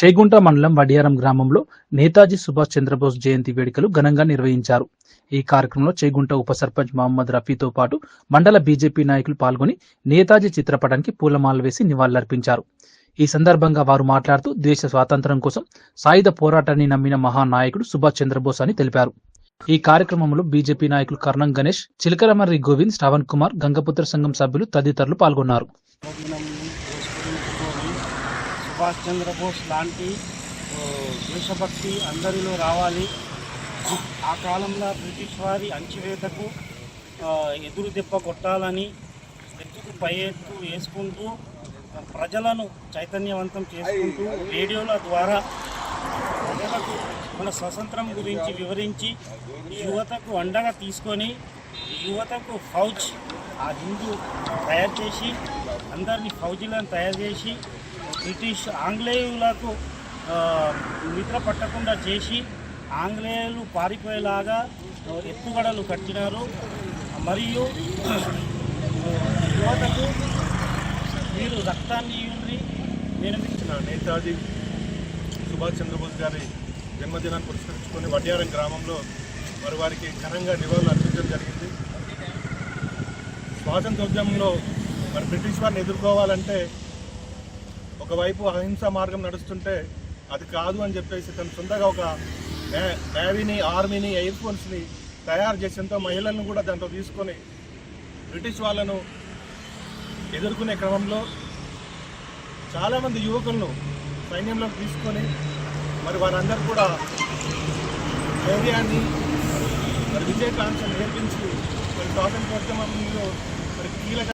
చేగుంట మండలం వడియారం గ్రామంలో నేతాజీ సుభాష్ చంద్రబోస్ జయంతి వేడుకలు ఘనంగా నిర్వహించారు. ఈ కార్యక్రమంలో చేగుంట ఉప సర్పంచ్ మహమ్మద్ రఫీతో పాటు మండల బీజేపీ నాయకులు పాల్గొని నేతాజీ చిత్రపటానికి పూలమాల వేసి నివాళులర్పించారు. ఈ సందర్భంగా వారు మాట్లాడుతూ దేశ స్వాతంత్ర్యం కోసం సాయుధ పోరాటాన్ని నమ్మిన మహానాయకుడు సుభాష్ చంద్రబోస్ అని తెలిపారు. ఈ కార్యక్రమంలో బీజేపీ నాయకులు కర్ణం గణేష్ చిలకరమర్రి గోవింద్ శ్రవణ్ కుమార్ గంగపుత్ర సంఘం సభ్యులు తదితరులు పాల్గొన్నారు. సుభాష్ చంద్రబోస్ లాంటి దేశభక్తి అందరిలో రావాలి. ఆ కాలంలో బ్రిటిష్ వారి అణచివేతకు ఎదురు దెబ్బ కొట్టాలని ఎత్తుకు పై ఎత్తు వేసుకుంటూ ప్రజలను చైతన్యవంతం చేసుకుంటూ రేడియోల ద్వారా ప్రజలకు మన స్వతంత్రం గురించి వివరించి యువతకు అండగా తీసుకొని యువతకు ఫౌజ్ ఆ హిందూ తయారు చేసి అందరినీ ఫౌజీలను తయారు చేసి బ్రిటిష్ ఆంగ్లేయులకు నిద్ర పట్టకుండా చేసి ఆంగ్లేయులు పారిపోయేలాగా ఎత్తుగడలు కట్టినారు. మరియు యువతకు మీరు రక్తాన్ని ఇవ్వండి. నిర్మించిన నేతాజీ సుభాష్ చంద్రబోస్ గారి జన్మదినాన్ని పురస్కరించుకొని వడ్యారం గ్రామంలో మరి వారికి ఘనంగా నివాళులు అర్పించడం జరిగింది. స్వాతంత్రోద్యమంలో మరి బ్రిటిష్ వారిని ఎదుర్కోవాలంటే ఒకవైపు అహింస మార్గం నడుస్తుంటే అది కాదు అని చెప్పేసి తను సొంతగా ఒక నేవీని ఆర్మీని ఎయిర్ ఫోర్స్ని తయారు చేసేంత మహిళలను కూడా దాంట్లో తీసుకొని బ్రిటిష్ వాళ్ళను ఎదుర్కొనే క్రమంలో చాలామంది యువకులను సైన్యంలోకి తీసుకొని మరి వారందరూ కూడా ధైర్యాన్ని మరి విజయకాంక్ష నేర్పించి మరి స్వాతంత్రోద్యమంలో మరి కీలక